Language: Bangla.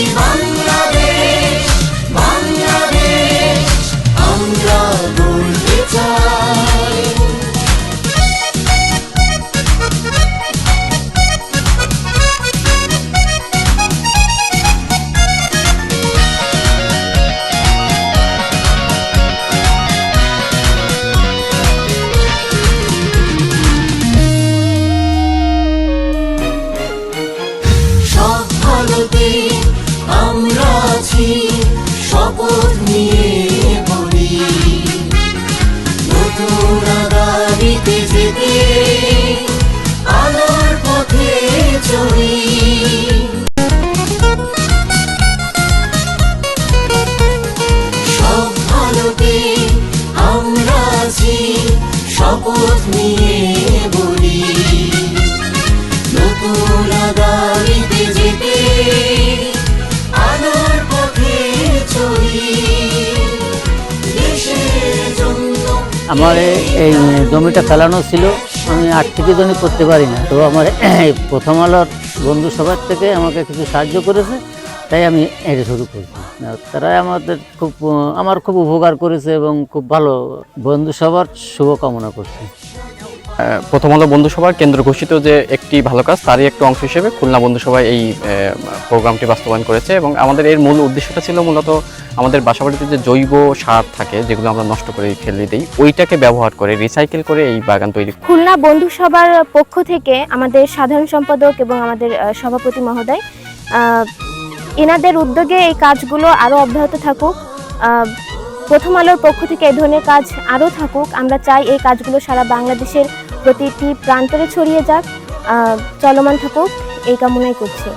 একটি শপথ নিয়ে বলি। নতুন যেতে আলোর পথে চলি। আমার এই জমিটা ফেলানো ছিল, আমি আর্থিক জন্য করতে পারি না। তো আমার প্রথম আলোর বন্ধু সবার থেকে আমাকে কিছু সাহায্য করেছে, তাই আমি এটা শুরু করছি। তারা আমাদের খুব আমার খুব উপকার করেছে এবং খুব ভালো বন্ধু সবার শুভকামনা করছে। প্রথম আলো বন্ধুসভার কেন্দ্র ঘোষিত যে একটি ভালো কাজ তারই একটি অংশ হিসেবে খুলনা বন্ধুসভা এই প্রোগ্রামটি বাস্তবায়ন করেছে এবং আমাদের এর মূল উদ্দেশ্যটা ছিল মূলত আমাদের বাসাবাড়িতে যে জৈব সার থাকে যেগুলো আমরা নষ্ট করে ফেলে দিই ওইটাকে ব্যবহার করে রিসাইকেল করে এই বাগান তৈরি খুলনা বন্ধুসভার পক্ষ থেকে আমাদের সাধারণ সম্পাদক এবং আমাদের সভাপতি মহোদয় আহ, এনাদের উদ্যোগে এই কাজগুলো আরও অব্যাহত থাকুক। প্রথম আলোর পক্ষ থেকে এই ধরনের কাজ আরও থাকুক। আমরা চাই এই কাজগুলো সারা বাংলাদেশের প্রতিটি প্রান্তরে ছড়িয়ে যাক। চলমান থাকুক। এই কামনাই করছি।